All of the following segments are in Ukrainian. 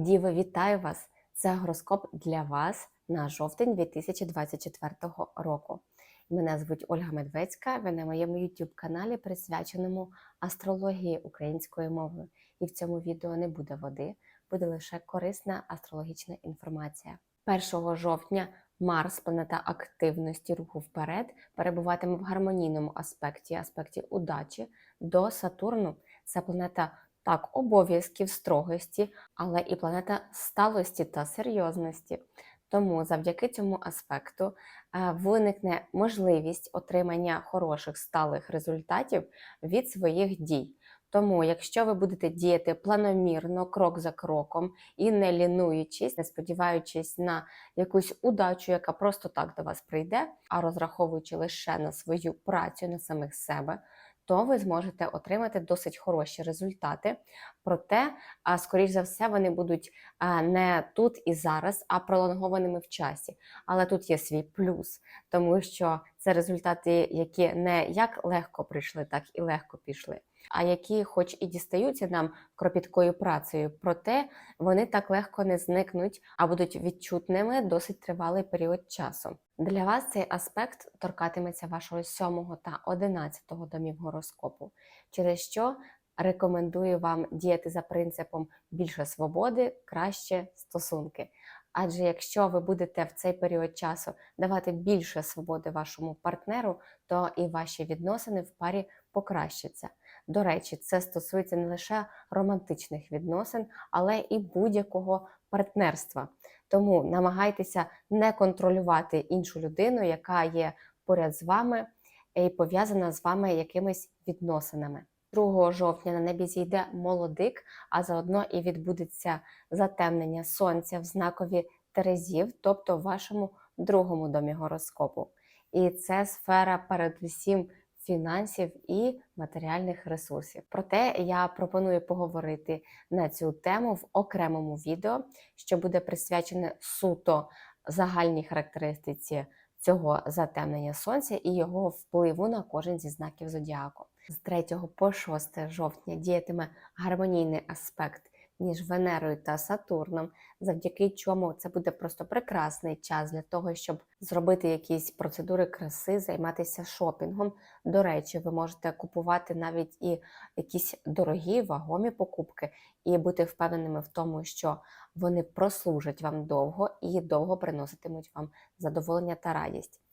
Діви, вітаю вас! Це гороскоп для вас на жовтень 2024 року. Мене звуть Ольга Медведська. Ви на моєму youtube каналі присвяченому астрології українською мовою. І в цьому відео не буде води, буде лише корисна астрологічна інформація. 1 жовтня Марс, планета активності руху вперед, перебуватиме в гармонійному аспекті, аспекті удачі до Сатурну. Це планета так, обов'язків, строгості, але і планета сталості та серйозності. Тому завдяки цьому аспекту е, виникне можливість отримання хороших сталих результатів від своїх дій. Тому, якщо ви будете діяти планомірно, крок за кроком і не лінуючись, не сподіваючись на якусь удачу, яка просто так до вас прийде, а розраховуючи лише на свою працю, на самих себе, то ви зможете отримати досить хороші результати. Проте, скоріш за все, вони будуть не тут і зараз, а пролонгованими в часі. Але тут є свій плюс, тому що це результати, які не як легко прийшли, так і легко пішли. А які, хоч і дістаються нам кропіткою працею, проте вони так легко не зникнуть, а будуть відчутними досить тривалий період часу. Для вас цей аспект торкатиметься вашого 7 та 11 домів гороскопу, через що рекомендую вам діяти за принципом більше свободи, краще стосунки. Адже якщо ви будете в цей період часу давати більше свободи вашому партнеру, то і ваші відносини в парі покращаться. До речі, це стосується не лише романтичних відносин, але і будь-якого партнерства. Тому намагайтеся не контролювати іншу людину, яка є поряд з вами і пов'язана з вами якимись відносинами. 2 жовтня на небі зійде молодик, а заодно і відбудеться затемнення сонця в знакові Терезів, тобто в вашому другому домі гороскопу. І це сфера передусім фінансів і матеріальних ресурсів. Проте я пропоную поговорити на цю тему в окремому відео, що буде присвячене суто загальній характеристиці цього затемнення сонця і його впливу на кожен зі знаків зодіаку. З 3 по 6 жовтня діятиме гармонійний аспект між Венерою та Сатурном, завдяки чому це буде просто прекрасний час для того, щоб зробити якісь процедури краси, займатися шопінгом. До речі, ви можете купувати навіть і якісь дорогі вагомі покупки, і бути впевненими в тому, що вони прослужать вам довго і довго приноситимуть вам задоволення та радість.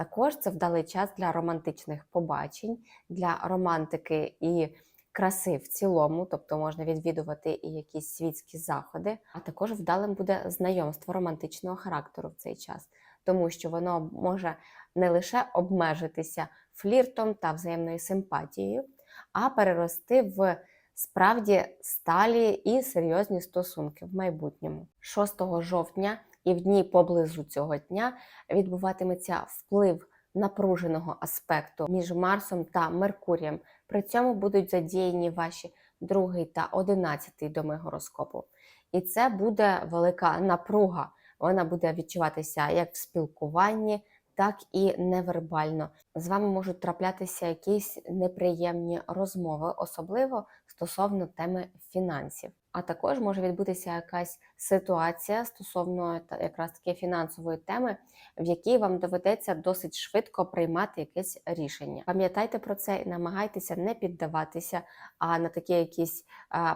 Також це вдалий час для романтичних побачень, для романтики і краси в цілому, тобто можна відвідувати і якісь світські заходи, а також вдалим буде знайомство романтичного характеру в цей час, тому що воно може не лише обмежитися фліртом та взаємною симпатією, а перерости в справді сталі і серйозні стосунки в майбутньому. 6 жовтня і в дні поблизу цього дня відбуватиметься вплив напруженого аспекту між Марсом та Меркурієм. При цьому будуть задіяні ваші другий та одинадцятий доми гороскопу. І це буде велика напруга. Вона буде відчуватися як в спілкуванні, так і невербально. З вами можуть траплятися якісь неприємні розмови, особливо стосовно теми фінансів. А також може відбутися якась ситуація стосовно якраз таки фінансової теми, в якій вам доведеться досить швидко приймати якесь рішення. Пам'ятайте про це і намагайтеся не піддаватися а на такі якісь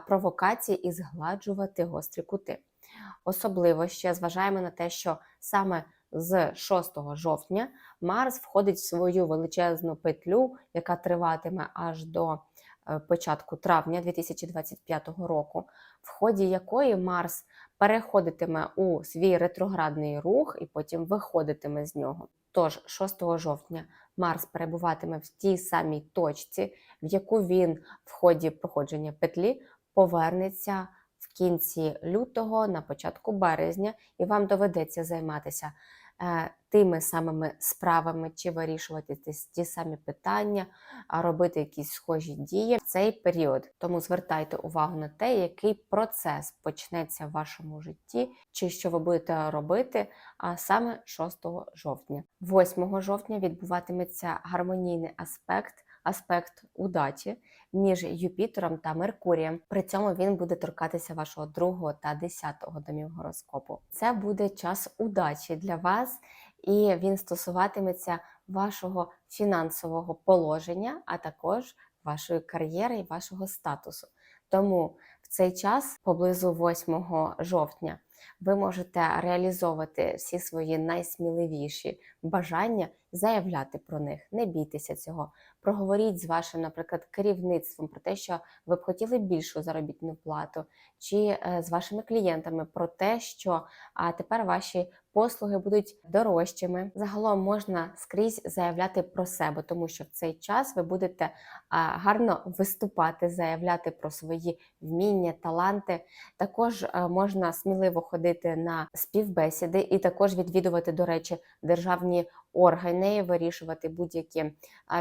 провокації і згладжувати гострі кути. Особливо ще зважаємо на те, що саме з 6 жовтня Марс входить в свою величезну петлю, яка триватиме аж до початку травня 2025 року, в ході якої Марс переходитиме у свій ретроградний рух і потім виходитиме з нього. Тож 6 жовтня Марс перебуватиме в тій самій точці, в яку він в ході проходження петлі повернеться в кінці лютого, на початку березня, і вам доведеться займатися Е, тими самими справами чи вирішувати ті самі питання, робити якісь схожі дії в цей період. Тому звертайте увагу на те, який процес почнеться в вашому житті, чи що ви будете робити, а саме 6 жовтня. 8 жовтня відбуватиметься гармонійний аспект аспект удачі між Юпітером та Меркурієм. При цьому він буде торкатися вашого другого та десятого домів гороскопу. Це буде час удачі для вас, і він стосуватиметься вашого фінансового положення, а також вашої кар'єри і вашого статусу. Тому в цей час, поблизу 8 жовтня, ви можете реалізовувати всі свої найсміливіші бажання, заявляти про них, не бійтеся цього. Проговоріть з вашим, наприклад, керівництвом про те, що ви б хотіли більшу заробітну плату, чи е, з вашими клієнтами про те, що а тепер ваші послуги будуть дорожчими. Загалом можна скрізь заявляти про себе, тому що в цей час ви будете гарно виступати, заявляти про свої вміння, таланти. Також е, можна сміливо ходити на співбесіди і також відвідувати, до речі, державні органи, вирішувати будь-які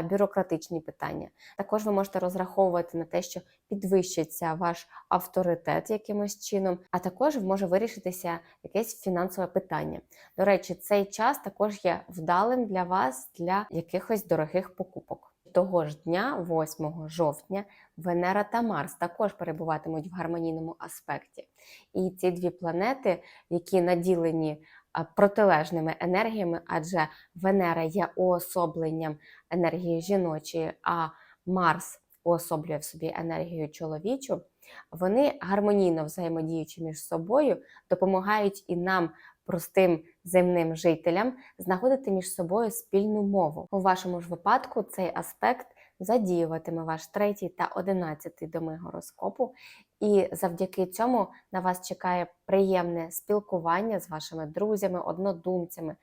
бюрократичні питання. Також ви можете розраховувати на те, що підвищиться ваш авторитет якимось чином, а також може вирішитися якесь фінансове питання. До речі, цей час також є вдалим для вас для якихось дорогих покупок. Того ж дня, 8 жовтня, Венера та Марс також перебуватимуть в гармонійному аспекті. І ці дві планети, які наділені протилежними енергіями, адже Венера є уособленням енергії жіночої, а Марс уособлює в собі енергію чоловічу, вони гармонійно взаємодіючи між собою, допомагають і нам, простим земним жителям, знаходити між собою спільну мову. У вашому ж випадку цей аспект задіюватиме ваш третій та одинадцятий доми гороскопу, і завдяки цьому на вас чекає приємне спілкування з вашими друзями, однодумцями.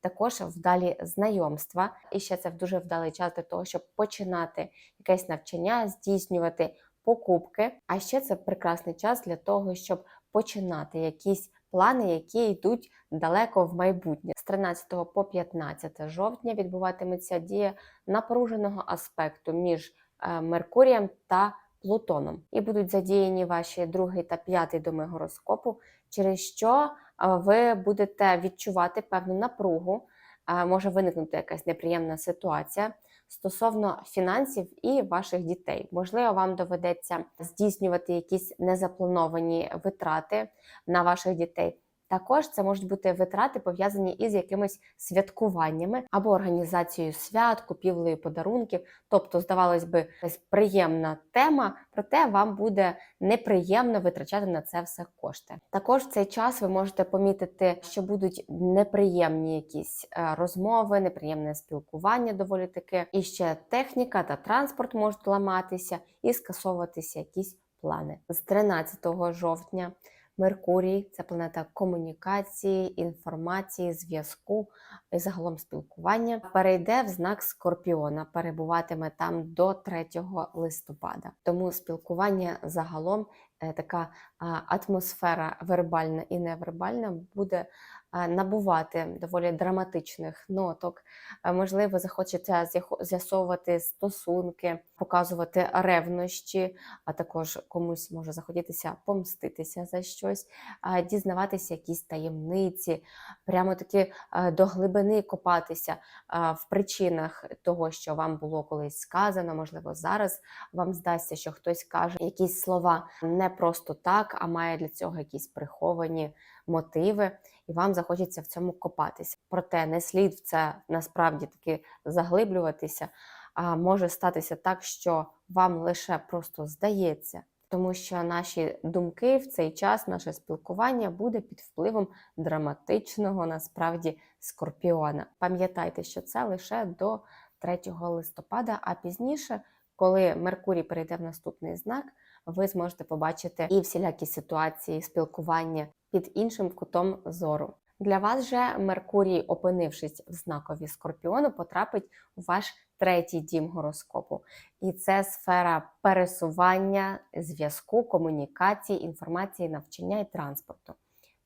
Також вдалі знайомства, і ще це в дуже вдалий час для того, щоб починати якесь навчання, здійснювати покупки. А ще це прекрасний час для того, щоб починати якісь плани, які йдуть далеко в майбутнє. З 13 по 15 жовтня відбуватиметься дія напруженого аспекту між е, Меркурієм та Плутоном, і будуть задіяні ваші другий та п'ятий доми гороскопу, через що е, ви будете відчувати певну напругу, е, може виникнути якась неприємна ситуація стосовно фінансів і ваших дітей. Можливо, вам доведеться здійснювати якісь незаплановані витрати на ваших дітей. Також це можуть бути витрати пов'язані із якимись святкуваннями або організацією свят, купівлею подарунків. Тобто, здавалось би, приємна тема, проте вам буде неприємно витрачати на це все кошти. Також в цей час ви можете помітити, що будуть неприємні якісь е, розмови, неприємне спілкування доволі таки. І ще техніка та транспорт можуть ламатися і скасовуватися якісь плани з 13 жовтня. Меркурій це планета комунікації, інформації, зв'язку і загалом спілкування. Перейде в знак Скорпіона, перебуватиме там до 3 листопада. Тому спілкування загалом е, така атмосфера вербальна і невербальна буде набувати доволі драматичних ноток. Можливо, захочеться з'яхо- з'ясовувати стосунки, показувати ревнощі, а також комусь може захотітися помститися за щось, дізнаватися якісь таємниці, прямо таки до глибини копатися в причинах того, що вам було колись сказано, можливо, зараз вам здасться, що хтось каже якісь слова не просто так, а має для цього якісь приховані мотиви, і вам захочеться в цьому копатися. Проте не слід в це насправді таки заглиблюватися. А може статися так, що вам лише просто здається, тому що наші думки в цей час, наше спілкування буде під впливом драматичного насправді скорпіона. Пам'ятайте, що це лише до 3 листопада, а пізніше, коли Меркурій перейде в наступний знак, ви зможете побачити і всілякі ситуації спілкування під іншим кутом зору. Для вас же Меркурій, опинившись в знакові Скорпіону, потрапить у ваш третій дім гороскопу. І це сфера пересування, зв'язку, комунікації, інформації, навчання і транспорту.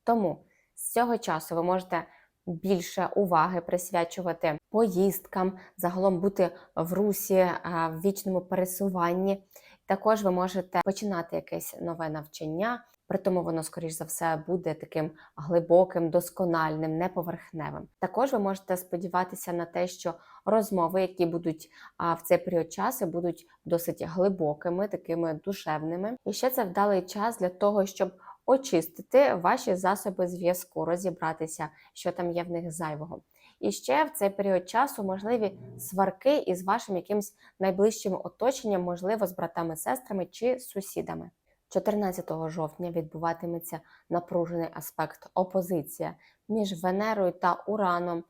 Тому з цього часу ви можете більше уваги присвячувати поїздкам, загалом бути в русі, в вічному пересуванні. Також ви можете починати якесь нове навчання, При тому воно, скоріш за все, буде таким глибоким, доскональним, неповерхневим. Також ви можете сподіватися на те, що розмови, які будуть в цей період часу, будуть досить глибокими, такими душевними. І ще це вдалий час для того, щоб очистити ваші засоби зв'язку, розібратися, що там є в них зайвого. І ще в цей період часу можливі сварки із вашим якимсь найближчим оточенням, можливо, з братами, сестрами чи сусідами. 14 жовтня відбуватиметься напружений аспект опозиція між Венерою та Ураном.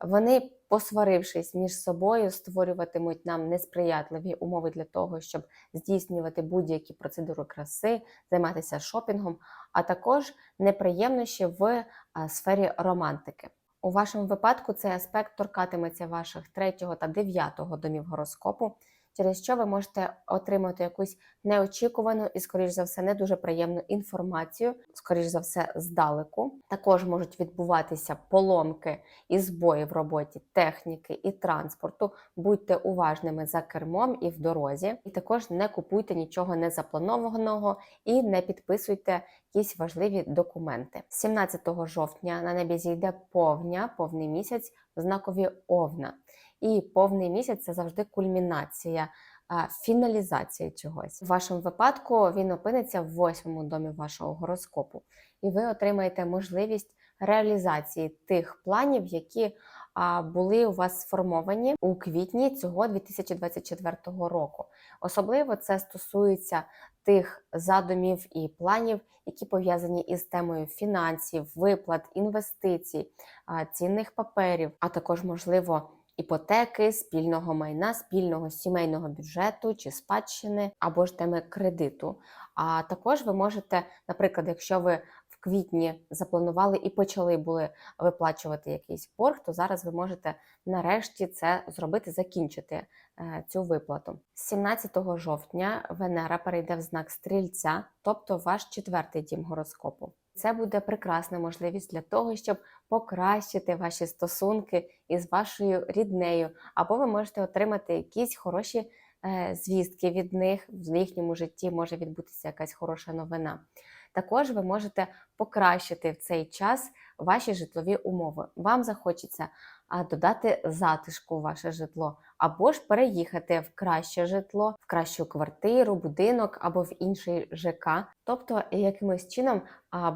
Вони, посварившись між собою, створюватимуть нам несприятливі умови для того, щоб здійснювати будь-які процедури краси, займатися шопінгом, а також неприємнощі в сфері романтики. У вашому випадку цей аспект торкатиметься ваших 3 та 9 домів гороскопу, через що ви можете отримати якусь неочікувану і, скоріш за все, не дуже приємну інформацію, скоріш за все, здалеку. Також можуть відбуватися поломки і збої в роботі техніки і транспорту. Будьте уважними за кермом і в дорозі. І також не купуйте нічого незапланованого і не підписуйте якісь важливі документи. 17 жовтня на небі зійде повня, повний місяць знакові Овна. І повний місяць це завжди кульмінація, фіналізація чогось. В вашому випадку він опиниться в восьмому домі вашого гороскопу, і ви отримаєте можливість реалізації тих планів, які були у вас сформовані у квітні цього 2024 року. Особливо це стосується тих задумів і планів, які пов'язані із темою фінансів, виплат, інвестицій, цінних паперів, а також можливо іпотеки, спільного майна, спільного сімейного бюджету чи спадщини або ж теми кредиту. А також ви можете, наприклад, якщо ви в квітні запланували і почали були виплачувати якийсь борг, то зараз ви можете нарешті це зробити, закінчити е, цю виплату. З 17 жовтня Венера перейде в знак стрільця, тобто ваш четвертий дім гороскопу. Це буде прекрасна можливість для того, щоб покращити ваші стосунки із вашою ріднею, або ви можете отримати якісь хороші е, звістки від них в їхньому житті може відбутися якась хороша новина. Також ви можете покращити в цей час ваші житлові умови. Вам захочеться а, додати затишку в ваше житло, або ж переїхати в краще житло, в кращу квартиру, будинок або в інший ЖК, тобто якимось чином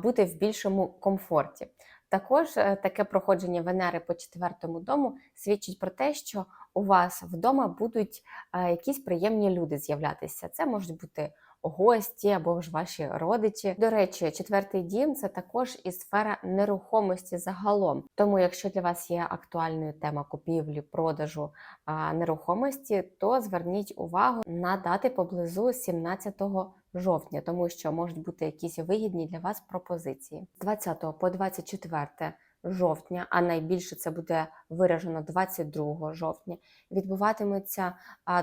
бути в більшому комфорті. Також е, таке проходження Венери по четвертому дому свідчить про те, що у вас вдома будуть е, якісь приємні люди з'являтися. Це можуть бути гості або ж ваші родичі. До речі, четвертий дім це також і сфера нерухомості загалом. Тому, якщо для вас є актуальною тема купівлі, продажу нерухомості, то зверніть увагу на дати поблизу 17 жовтня, тому що можуть бути якісь вигідні для вас пропозиції. З 20 по 24 жовтня, а найбільше це буде виражено 22 жовтня, відбуватимуться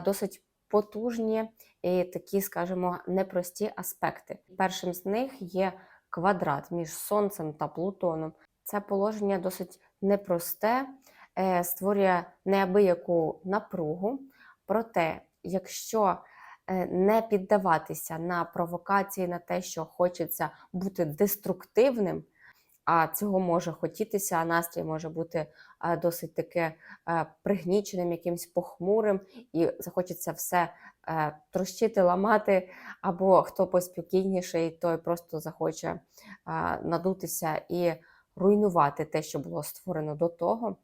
досить потужні і такі, скажімо, непрості аспекти. Першим з них є квадрат між Сонцем та Плутоном. Це положення досить непросте, е, створює неабияку напругу. Проте, якщо е, не піддаватися на провокації, на те, що хочеться бути деструктивним, а цього може хотітися, а настрій може бути досить таке пригніченим, якимсь похмурим, і захочеться все е, трощити, ламати, або хто поспокійніший, той просто захоче надутися і руйнувати те, що було створено до того.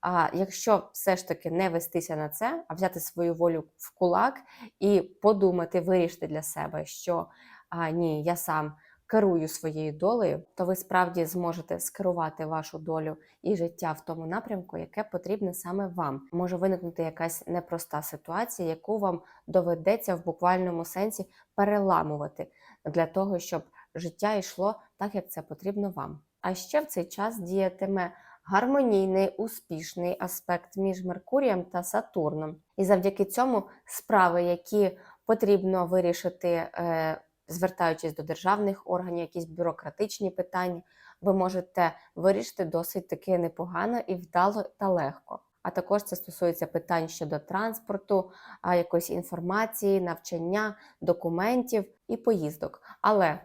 А якщо все ж таки не вестися на це, а взяти свою волю в кулак і подумати, вирішити для себе, що а, ні, я сам керую своєю долею, то ви справді зможете скерувати вашу долю і життя в тому напрямку, яке потрібне саме вам. Може виникнути якась непроста ситуація, яку вам доведеться в буквальному сенсі переламувати для того, щоб життя йшло так, як це потрібно вам. А ще в цей час діятиме гармонійний успішний аспект між Меркурієм та Сатурном. І завдяки цьому справи, які потрібно вирішити, е, звертаючись до державних органів, якісь бюрократичні питання, ви можете вирішити досить таки непогано і вдало та легко. а також це стосується питань щодо транспорту, якоїсь інформації, навчання, документів і поїздок. Але,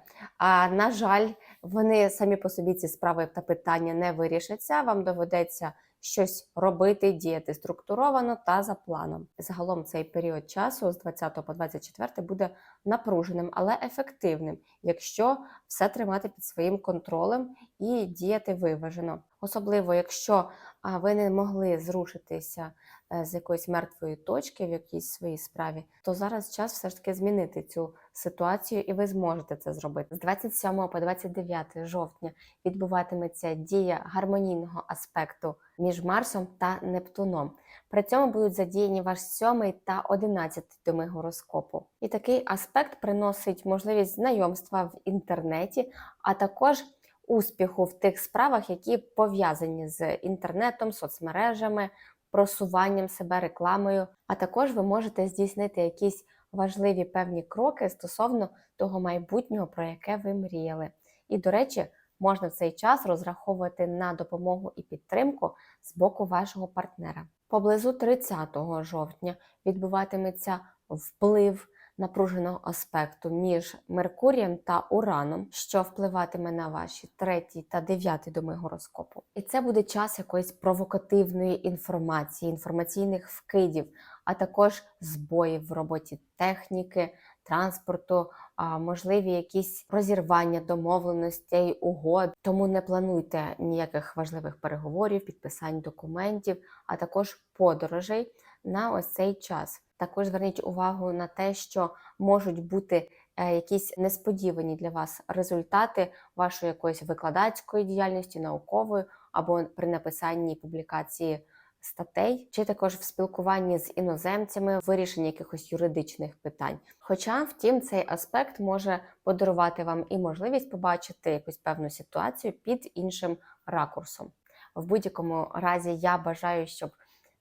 на жаль, вони самі по собі ці справи та питання не вирішаться. Вам доведеться щось робити, діяти структуровано та за планом. Загалом цей період часу з 20 по 24 буде напруженим, але ефективним, якщо все тримати під своїм контролем і діяти виважено. Особливо, якщо ви не могли зрушитися е, з якоїсь мертвої точки в якійсь своїй справі, то зараз час все ж таки змінити цю ситуацію, і ви зможете це зробити. З 27 по 29 жовтня відбуватиметься дія гармонійного аспекту між Марсом та Нептуном. При цьому будуть задіяні ваш сьомий та одинадцятий доми гороскопу. І такий аспект приносить можливість знайомства в інтернеті, а також успіху в тих справах, які пов'язані з інтернетом, соцмережами, просуванням себе рекламою. А також ви можете здійснити якісь важливі певні кроки стосовно того майбутнього, про яке ви мріяли. І, до речі, можна в цей час розраховувати на допомогу і підтримку з боку вашого партнера. Поблизу 30 жовтня відбуватиметься вплив напруженого аспекту між Меркурієм та Ураном, що впливатиме на ваші третій та дев'ятий доми гороскопу. І це буде час якоїсь провокативної інформації, інформаційних вкидів, а також збоїв в роботі техніки, транспорту, можливі якісь розірвання домовленостей, угод. Тому не плануйте ніяких важливих переговорів, підписань документів, а також подорожей на ось цей час. Також зверніть увагу на те, що можуть бути е, якісь несподівані для вас результати вашої якоїсь викладацької діяльності, наукової або при написанні публікації статей, чи також в спілкуванні з іноземцями, вирішенні якихось юридичних питань. Хоча, втім, цей аспект може подарувати вам і можливість побачити якусь певну ситуацію під іншим ракурсом. В будь-якому разі я бажаю, щоб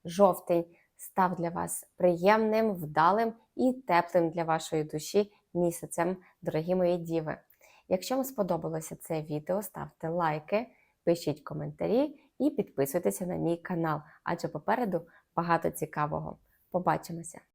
жовтень став для вас приємним, вдалим і теплим для вашої душі місяцем, дорогі мої діви. Якщо вам сподобалося це відео, ставте лайки, пишіть коментарі і підписуйтеся на мій канал, адже попереду багато цікавого. Побачимося!